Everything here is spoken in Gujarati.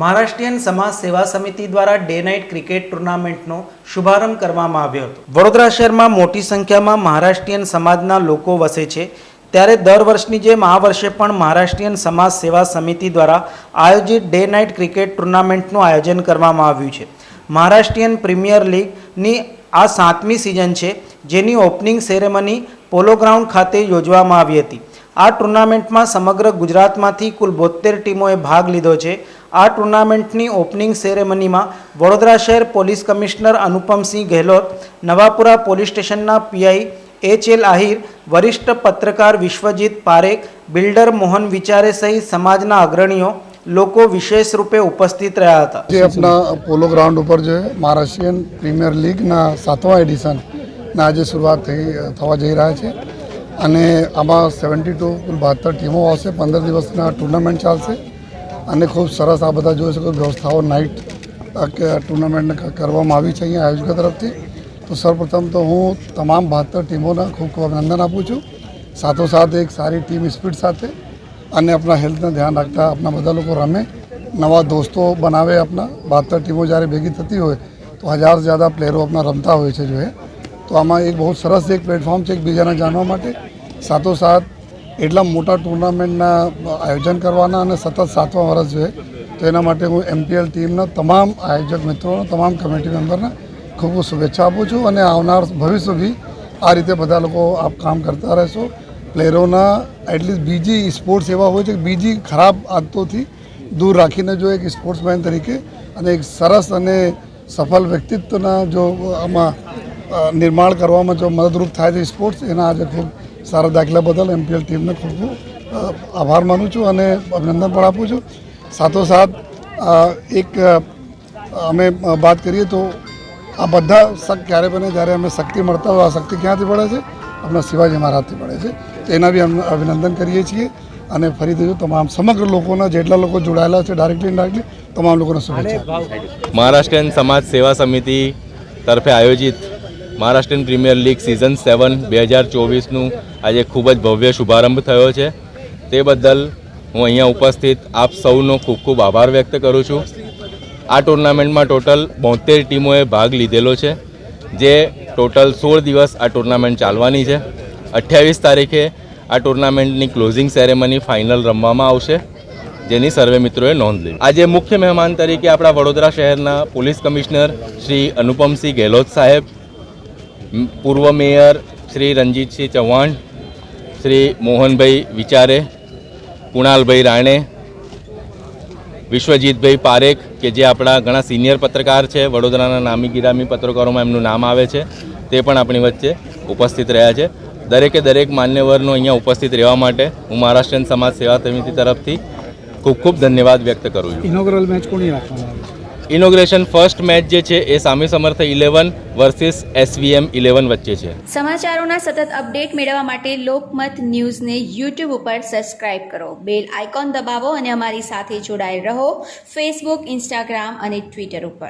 મહારાષ્ટ્રીયન સમાજ સેવા સમિતિ દ્વારા ડે નાઇટ ક્રિકેટ ટુર્નામેન્ટનો શુભારંભ કરવામાં આવ્યો હતો. વડોદરા શહેરમાં મોટી સંખ્યામાં મહારાષ્ટ્રીયન સમાજના લોકો વસે છે. ત્યારે દર વર્ષની જેમ આ વર્ષે પણ મહારાષ્ટ્રીયન સમાજ સેવા સમિતિ દ્વારા આયોજિત ડે નાઇટ ક્રિકેટ ટુર્નામેન્ટનું આયોજન કરવામાં આવ્યું છે. મહારાષ્ટ્રીયન પ્રીમિયર લીગની આ સાતમી સિઝન છે, જેની ઓપનિંગ સેરેમની પોલો ગ્રાઉન્ડ ખાતે યોજવામાં આવી હતી. આ ટુર્નામેન્ટમાં સમગ્ર ગુજરાતમાંથી કુલ બોતેર ટીમોએ ભાગ લીધો છે. આ ટુર્નામેન્ટની ઓપનિંગ સેરેમનીમાં વડોદરા શહેર police commissioner Anupamsinh Gehlot, Navapura police સ્ટેશનના પીઆઈ એચ એલ આહિર, વરિષ્ઠ પત્રકાર વિશ્વજીત પારેખ, બિલ્ડર મોહન વિચારે સહિત સમાજના અગ્રણીઓ લોકો વિશેષ રૂપે ઉપસ્થિત રહ્યા હતા. જે આપણા પોલો ગ્રાઉન્ડ ઉપર જે મહારાષ્ટ્રીયન પ્રીમિયર લીગના સાતમા એડિશનના આજે શરૂઆત થઈ, થવા જઈ રહ્યા છે. અને આમાં સેવન્ટી ટુ કુલ બહાત્તર ટીમો આવશે, પંદર દિવસના ટુર્નામેન્ટ ચાલશે. અને ખૂબ સરસ આ બધા જોઈ શકો વ્યવસ્થાઓ નાઇટ ટુર્નામેન્ટ કરવામાં આવી છે અહીંયા આયોજકો તરફથી. તો સર્વપ્રથમ તો હું તમામ બહાત્તર ટીમોના ખૂબ ખૂબ અભિનંદન આપું છું. સાથોસાથ એક સારી ટીમ સ્પીડ સાથે અને આપણા હેલ્થને ધ્યાન રાખતા આપણા બધા લોકો રમે, નવા દોસ્તો બનાવે આપણા બહાત્તર ટીમો જ્યારે ભેગી થતી હોય તો હજાર જ્યાદા પ્લેયરો આપણા રમતા હોય છે જો તો આમાં એક બહુ સરસ એક પ્લેટફોર્મ છે એકબીજાને જાણવા માટે. સાથોસાથ એટલા મોટા ટુર્નામેન્ટના આયોજન કરવાના અને સતત સાતમા વર્ષ જોઈએ તો એના માટે હું એમપીએલ ટીમના તમામ આયોજક મિત્રોને, તમામ કમિટી મેમ્બરને ખૂબ ખૂબ શુભેચ્છા આપું છું અને આવનાર ભવિષ્ય બી આ રીતે બધા લોકો આપ કામ કરતા રહેશો. પ્લેયરોના એટલીસ્ટ બીજી સ્પોર્ટ્સ એવા હોય છે કે બીજી ખરાબ આદતોથી દૂર રાખીને જો એક સ્પોર્ટ્સમેન તરીકે અને એક સરસ અને સફળ વ્યક્તિત્વના જો આમાં નિર્માણ કરવામાં જો મદદરૂપ થાય છે સ્પોર્ટ્સ એના આજે ખૂબ સારા દાખલા બદલ એમપીએલ ટીમને ખૂબ આભાર માનું છું અને અભિનંદન પણ આપું છું. સાથોસાથ એક અમે વાત કરીએ તો આ બધા શક ક્યારે બને જ્યારે અમે શક્તિ મળતા હોય, આ શક્તિ ક્યાંથી પડે છે? આપણા શિવાજી મહારાજથી પડે છે. તો એના બી અમે અભિનંદન કરીએ છીએ અને ફરીથી તમામ સમગ્ર લોકોના, જેટલા લોકો જોડાયેલા છે ડાયરેક્ટલી ઇનડાયરેક્ટલી તમામ લોકોને શુભેચ્છા મહારાષ્ટ્રીયન સમાજ સેવા સમિતિ તરફે આયોજિત Maharashtrian premier league season seven બે હજાર ચોવીસનું આજે ખૂબ જ ભવ્ય શુભારંભ થયો છે. તે બદલ હું અહીંયા ઉપસ્થિત આપ સૌનો ખૂબ ખૂબ આભાર વ્યક્ત કરું છું. આ ટુર્નામેન્ટમાં ટોટલ બોતેર ટીમોએ ભાગ લીધેલો છે, જે ટોટલ સોળ દિવસ આ ટુર્નામેન્ટ ચાલવાની છે. અઠ્યાવીસ તારીખે આ ટુર્નામેન્ટની ક્લોઝિંગ સેરેમની ફાઇનલ રમવામાં આવશે, જેની સર્વે મિત્રોએ નોંધ લીધી. આજે મુખ્ય મહેમાન તરીકે આપણા વડોદરા શહેરના પોલીસ કમિશનર શ્રી અનુપમસિંહ ગેહલોત સાહેબ પૂર્વ મેયર શ્રી રંજીતસિંહ ચૌહાણ શ્રી મોહનભાઈ વિચારે કુણાલભાઈ રાણે વિશ્વજીતભાઈ પારેખ કે જે આપણા ઘણા સિનિયર પત્રકાર છે વડોદરાના નામી ગિરામી પત્રકારોમાં એમનું નામ આવે છે, તે પણ આપણી વચ્ચે ઉપસ્થિત રહ્યા છે. દરેકે દરેક માન્યવરનો અહીંયા ઉપસ્થિત રહેવા માટે હું મહારાષ્ટ્રીયન સમાજ સેવા સમિતિ તરફથી ખૂબ ખૂબ ધન્યવાદ વ્યક્ત કરું છું. ઇનોગ્રલ મેચ કોની રાખવામાં આવી છે? ઇનોગ્રેશન ફર્સ્ટ મેચ જે છે એ સામી સમર્થ ઇલેવન વર્સિસ એસવીએમ ઇલેવન વચ્ચે છે. સમાચારોના સતત અપડેટ મેળવવા માટે લોકમત ન્યૂઝને યુટ્યુબ ઉપર સબસ્ક્રાઇબ કરો. બેલ આઇકોન દબાવો અને અમારી સાથે જોડાયેલ રહો. ફેસબુક ઇન્સ્ટાગ્રામ અને ટ્વિટર ઉપર.